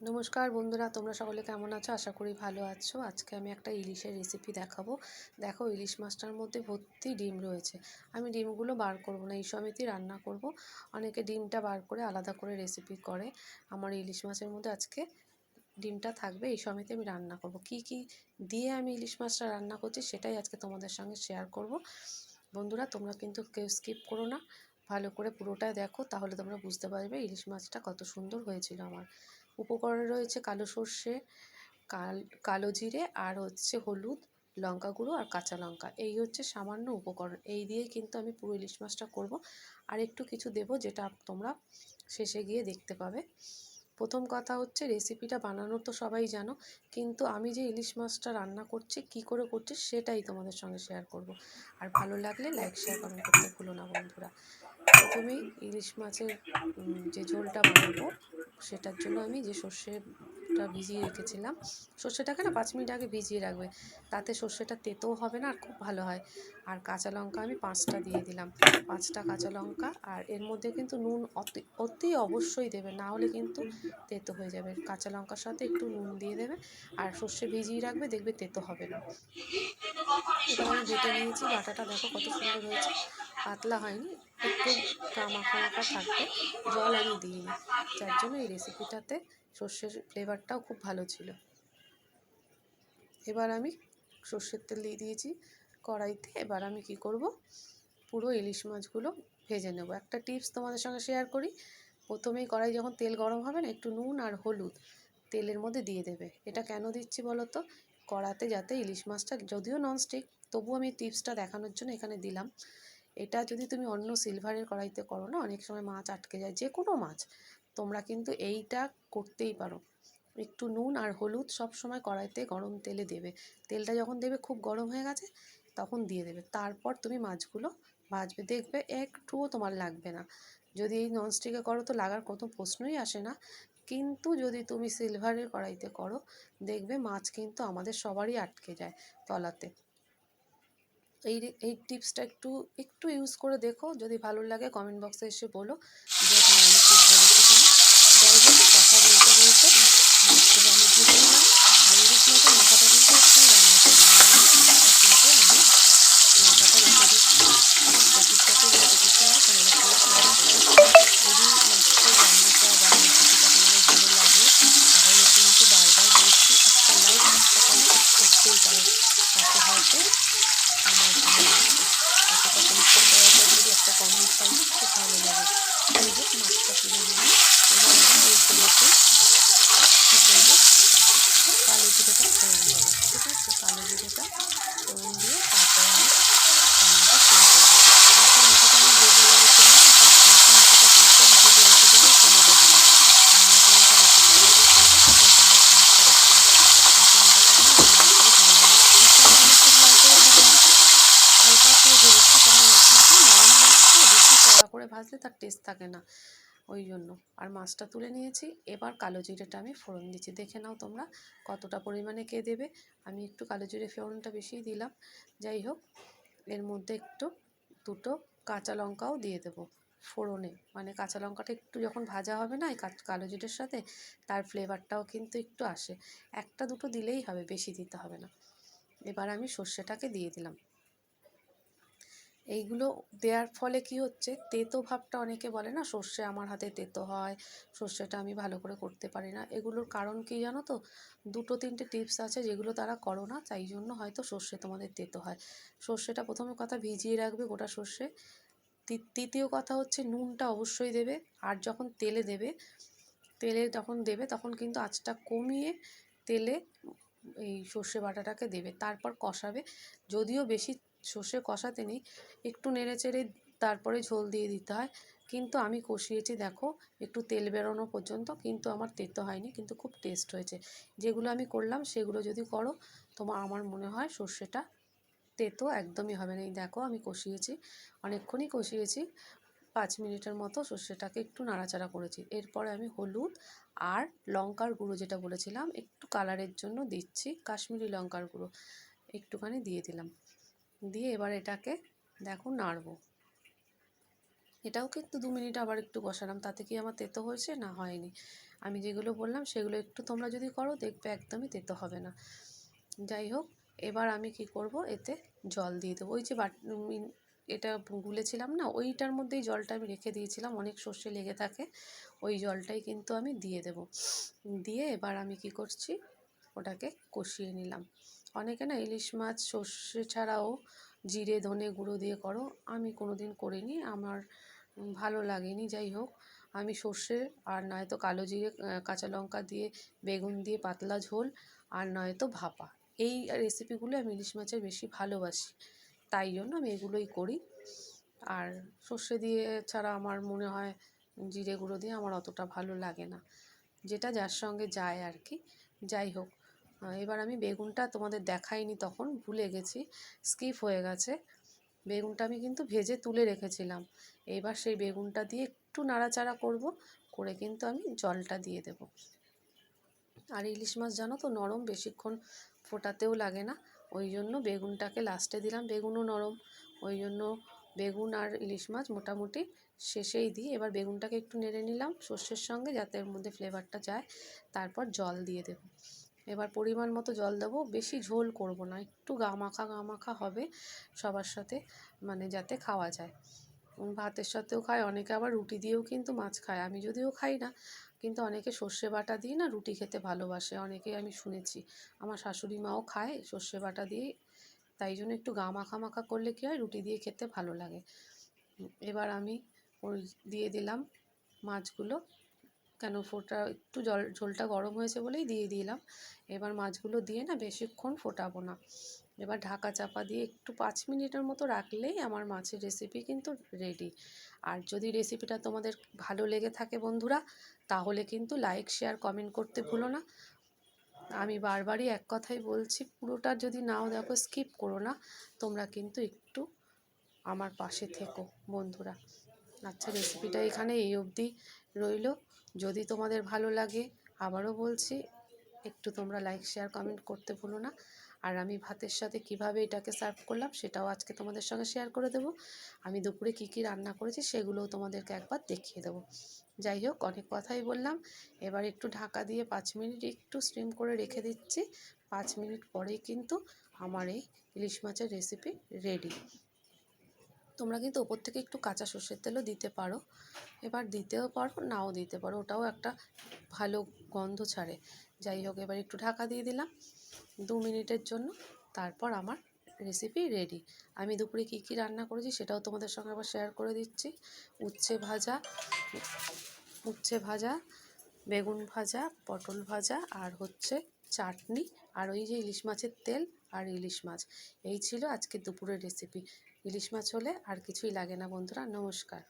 নমস্কার বন্ধুরা, তোমরা সকলে কেমন আছো? আশা করি ভালো আছো। আজকে আমি একটা ইলিশের রেসিপি দেখাবো। দেখো, ইলিশ মাছটার মধ্যে ভর্তি ডিম রয়েছে। আমি ডিমগুলো বার করব না, এই সমেতই রান্না করব। অনেকে ডিমটা বার করে আলাদা করে রেসিপি করে। আমার ইলিশ মাছের মধ্যে আজকে ডিমটা থাকবে, এই সমেতে আমি রান্না করব। কি কি দিয়ে আমি ইলিশ মাছটা রান্না করছি সেটাই আজকে তোমাদের সঙ্গে শেয়ার করব। বন্ধুরা, তোমরা কিন্তু কেউ স্কিপ করো না। ভালো করে পুরোটা দেখো, তাহলে তোমরা বুঝতে পারবে ইলিশ মাছটা কত সুন্দর হয়েছিল আমার। উপকরণে রয়েছে কালো সর্ষে, কাল, কালো জিরে আর হচ্ছে হলুদ লঙ্কা গুঁড়ো আর কাঁচা লঙ্কা। এই হচ্ছে সামান্য উপকরণ। এই দিয়ে কিন্তু আমি পুরো ইলিশ মাছটা করব। আর একটু কিছু দেব যেটা তোমরা শেষে গিয়ে দেখতে পাবে। প্রথম কথা হচ্ছে রেসিপিটা বানানোর তো সবাই জানো, কিন্তু আমি যে ইলিশ মাছটা রান্না করছি, কি করে করছি সেটাই তোমাদের সঙ্গে শেয়ার করব। আর ভালো লাগলে লাইক শেয়ার কমেন্ট করতে ভুলো না বন্ধুরা। প্রথমেই ইলিশ মাছের যে ঝোলটা বানাবো সেটার জন্য আমি যে সর্ষেটা ভিজিয়ে রেখেছিলাম। সর্ষেটাকে না পাঁচ মিনিট আগে ভিজিয়ে রাখবে। তাতে সর্ষেটা তেতেও হবে না আর খুব ভালো হয়। আর কাঁচা লঙ্কা আমি পাঁচটা দিয়ে দিলাম। পাঁচটা কাঁচা লঙ্কা আর এর মধ্যে কিন্তু নুন অতি অতি অবশ্যই দেবে। না হলে কিন্তু তেতো হয়ে যাবে। কাঁচা লঙ্কার সাথে একটু নুন দিয়ে দেবে। আর সর্ষে ভিজিয়ে রাখবে, দেখবে তেতো হবে না। এবার আমি বেটে নিয়েছি। বাটাটা দেখো কত সুন্দর হয়েছে। পাতলা হয়নি। একটু মাখা মাখা থাকবে। জল আমি দিইনি। যার জন্য এই রেসিপিটাতে সর্ষের ফ্লেভারটাও খুব ভালো ছিল। এবার আমি সর্ষের তেল দিয়ে দিয়েছি কড়াইতে। এবার আমি কি করব? পুরো ইলিশ মাছগুলো ভেজে নেব। একটা টিপস তোমাদের সঙ্গে শেয়ার করি। প্রথমেই কড়াই যখন তেল গরম হবে না, একটু নুন আর হলুদ তেলের মধ্যে দিয়ে দেবে। এটা কেন দিচ্ছি বলো তো কড়াতে যাতে ইলিশ মাছটা যদিও ননস্টিক তবু আমি টিপসটা দেখানোর জন্য এখানে দিলাম। এটা যদি তুমি অন্য সিলভারের কড়াইতে করো না, অনেক সময় মাছ আটকে যায় যে কোনো মাছ তোমরা কিন্তু এইটা করতেই পারো। একটু নুন আর হলুদ সব সময় কড়াইতে গরম তেলে দেবে। তেলটা যখন দেবে খুব গরম হয়ে গেছে, তখন দিয়ে দেবে। তারপর তুমি মাছগুলো ভাজবে। দেখবে একটুও তোমার লাগবে না। যদি এই ননস্টিকে করো তো লাগার কোনো প্রশ্নই আসে না। কিন্তু যদি তুমি সিলভারের কড়াইতে করো, দেখবে মাছ কিন্তু আমাদের সবারই আটকে যায় তলাতে। এই এই টিপসটা একটু একটু ইউজ করে দেখো। যদি ভালো লাগে কমেন্ট বক্সে এসে বলো। যে হ্যাঁ আমি ঠিক বলেছি কিনা যাই হোক কথা বলতে বলতে মাছগুলো আমি ভুলে নিলাম আর ইলিশ মাছের মাথাটা কিন্তু একটু রান্না করে নিলাম কিন্তু আমি মাথাটা রেখে দিচ্ছি প্রতিষ্ঠাতে রেখে দিচ্ছি না তোমাদের যদি মাছের রান্নাটা বা রেসিপিটা তোমাদের ভালো লাগে তাহলে কিন্তু বারবার বলছি একটা লাইক একটা তাতে হয়তো আমার ভালো লাগবে এতটা যদি একটা কমেন্ট পাই, খুব ভালো লাগে। এই যে মাছটা তুলে নিলাম। এবার কালো জিরেটা ফোড়ন দেবো। ঠিক আছে? কালো জিরেটা দিয়ে তারপরে আমি রান্নাটা শুরু করব মাথা মাথাটা আমি ভেজে রেখেছিলাম মাথা মাথাটা কিন্তু আমি ভেজে রেখে দেবো ফেলে দেবো না আর মাথা মাথা রেসিপিটা যখন করব তখন তোমরা সমস্ত মাথা মাথাটা আমি লাল করে ভেজে নেব মাথাটা আমি খুব লাল করে ভেজে নিই হালকা করে ভেজেছি কারণ মাছটা নরম মাছ তো বেশি কড়া করে ভাজলে তার টেস্ট থাকে না, ওই জন্য। আর মাছটা তুলে নিয়েছি, এবার কালো জিরেটা আমি ফোড়ন দিচ্ছি। দেখে নাও তোমরা কতটা পরিমাণে কে দেবে। আমি একটু কালো জিরে ফোড়নটা বেশিই দিলাম। যাই হোক, এর মধ্যে একটু দুটো কাঁচা লঙ্কাও দিয়ে দেবো ফোড়নে। মানে কাঁচা লঙ্কাটা একটু যখন ভাজা হবে না, এই কালো জিরের সাথে, তার ফ্লেভারটাও কিন্তু একটু আসে। একটা দুটো দিলেই হবে, বেশি দিতে হবে না। এবার আমি সর্ষেটাকে দিয়ে দিলাম। এইগুলো দেওয়ার ফলে কি হচ্ছে? তেতো ভাবটা অনেকে বলে না, সর্ষে আমার হাতে তেতো হয়, সর্ষেটা আমি ভালো করে করতে পারি না। এগুলোর কারণ কি জানো তো? দুটো তিনটে টিপস আছে যেগুলো তারা করো না, তাই জন্য হয়তো সর্ষে তোমাদের তেতো হয়। সর্ষেটা প্রথমে কথা ভিজিয়ে রাখবে গোটা সর্ষে। তৃতীয় কথা হচ্ছে নুনটা অবশ্যই দেবে, আর যখন তেলে দেবে, তেলে যখন দেবে তখন কিন্তু আঁচটা কমিয়ে তেলে এই সর্ষে বাটাটাকে দেবে, তারপর কষাবে। যদিও বেশি সর্ষে কষাতে নেই। একটু নেড়ে চেড়ে তারপরে ঝোল দিয়ে দিতে হয়। কিন্তু আমি কষিয়েছি, দেখো, একটু তেল বেরোনো পর্যন্ত, কিন্তু আমার তেতো হয়নি, কিন্তু খুব টেস্ট হয়েছে। যেগুলো আমি করলাম, সেগুলো যদি করো তোমার আমার মনে হয় সর্ষেটা তেতো একদমই হবে না। এই দেখো, আমি কষিয়েছি, অনেকক্ষণই কষিয়েছি, পাঁচ মিনিটের মতো সর্ষেটাকে একটু নাড়াচাড়া করেছি। এরপরে আমি হলুদ আর লঙ্কার গুঁড়ো যেটা বলেছিলাম, একটু কালারের জন্য দিচ্ছি, কাশ্মীরি লঙ্কার গুঁড়ো, একটুখানি দিয়ে দিলাম। দিয়ে এবার এটাকে দেখো নাড়বো। এটাও কিন্তু দু মিনিট আবার একটু বসালাম, তাতে কি আমার তেতো হয়েছে? না, হয়নি। আমি যেগুলো বললাম, সেগুলো একটু তোমরা যদি করো, দেখবে একদমই তেতো হবে না। যাই হোক, এবার আমি কি করব? এতে জল দিয়ে দেবো। ওই যে বাট এটা গুলেছিলাম না, ওইটার মধ্যেই জলটা আমি রেখে দিয়েছিলাম, অনেক সর্ষে লেগে থাকে, ওই জলটাই কিন্তু আমি দিয়ে দেব। দিয়ে এবার আমি কি করছি? ওটাকে কষিয়ে নিলাম। অনেকে না ইলিশ মাছ, সর্ষে ছাড়াও জিরে, ধনে গুঁড়ো দিয়ে করো। আমি কোনো দিন করিনি, আমার ভালো লাগেনি, যাই হোক। আমি সর্ষে আর নয়তো কালো জিরে কাঁচা লঙ্কা দিয়ে, বেগুন দিয়ে পাতলা ঝোল আর নয়তো ভাপা। এই রেসিপিগুলো আমি ইলিশ মাছের বেশি ভালোবাসি, তাই জন্য আমি এগুলোই করি। আর সর্ষে দিয়ে ছাড়া আমার মনে হয় জিরে গুঁড়ো দিয়ে আমার অতটা ভালো লাগে না। যেটা যার সঙ্গে যায় আর কি। যাই হোক এবার আমি বেগুনটা তোমাদের দেখাইনি তখন, ভুলে গেছি স্কিপ হয়ে গেছে। বেগুনটা আমি কিন্তু ভেজে তুলে রেখেছিলাম। এবার সেই বেগুনটা দিয়ে একটু নাড়াচাড়া করব, করে কিন্তু আমি জলটা দিয়ে দেব। আর ইলিশ মাছ জানো তো নরম, বেশিক্ষণ ফোটাতেও লাগে না। ওই জন্য বেগুনটাকে লাস্টে দিলাম, বেগুনও নরম। ওই জন্য বেগুন আর ইলিশ মাছ মোটামুটি শেষেই দিই। এবার বেগুনটাকে একটু নেড়ে নিলাম সর্ষের সঙ্গে, যাতে এর মধ্যে ফ্লেভারটা যায়। তারপর জল দিয়ে দেবো। এবার পরিমাণ মতো জল দেবো। বেশি ঝোল করব না, একটু গা মাখা গা মাখা হবে সবার সাথে মানে যাতে খাওয়া যায়। ভাতের সাথেও খায়, অনেকে আবার রুটি দিয়েও কিন্তু মাছ খায়। আমি যদিও খাই না, কিন্তু অনেকে সর্ষে বাটা দিয়ে না রুটি খেতে ভালোবাসে। অনেকে আমি শুনেছি, আমার শাশুড়ি মাও খায় সর্ষে বাটা দিয়ে, তাই জন্য একটু গা মাখা মাখা করলে কী হয়, রুটি দিয়ে খেতে ভালো লাগে। এবার আমি ওই দিয়ে দিলাম মাছগুলো। কেন ফোটা, একটু জল, ঝোলটা গরম হয়েছে বলেই দিয়ে দিলাম। এবার মাছগুলো দিয়ে না বেশিক্ষণ ফোটাবো না। এবার ঢাকা চাপা দিয়ে একটু পাঁচ মিনিটের মতো রাখলেই আমার মাছের রেসিপি কিন্তু রেডি আর যদি রেসিপিটা তোমাদের ভালো লেগে থাকে বন্ধুরা, তাহলে কিন্তু লাইক শেয়ার কমেন্ট করতে ভুলো না। আমি বারবারই এক কথাই বলছি, পুরোটা যদি নাও দেখো স্কিপ করো না। তোমরা কিন্তু একটু আমার পাশে থেকো বন্ধুরা। আচ্ছা রেসিপিটা এখানে এই অবধি রইল। যদি তোমাদের ভালো লাগে, আবারও বলছি, একটু তোমরা লাইক শেয়ার কমেন্ট করতে ভুলো না। আর আমি ভাতের সাথে কীভাবে এটাকে সার্ভ করলাম, সেটাও আজকে তোমাদের সঙ্গে শেয়ার করে দেবো। আমি দুপুরে কী কী রান্না করেছি, সেগুলোও তোমাদেরকে একবার দেখিয়ে দেবো। যাই হোক, অনেক কথাই বললাম। এবার একটু ঢাকা দিয়ে পাঁচ মিনিট একটু স্টিম করে রেখে দিচ্ছি। পাঁচ মিনিট পরেই কিন্তু আমার এই ইলিশ মাছের রেসিপি রেডি তোমরা কিন্তু ওপর থেকে একটু কাঁচা সর্ষের তেলও দিতে পারো। এবার দিতেও পারো, নাও দিতে পারো। ওটাও একটা ভালো গন্ধ ছাড়ে। যাই হোক, এবার একটু ঢাকা দিয়ে দিলাম দু মিনিটের জন্য। তারপর আমার রেসিপি রেডি আমি দুপুরে কী কী রান্না করেছি সেটাও তোমাদের সঙ্গে আবার শেয়ার করে দিচ্ছি। উচ্ছে ভাজা উচ্ছে ভাজা, বেগুন ভাজা, পটল ভাজা আর হচ্ছে চাটনি। আর ওই যে ইলিশ মাছের তেল আর ইলিশ মাছ। এই ছিল আজকে দুপুরের রেসিপি ইলিশ মাছ হলে আর কিছুই লাগে না বন্ধুরা নমস্কার।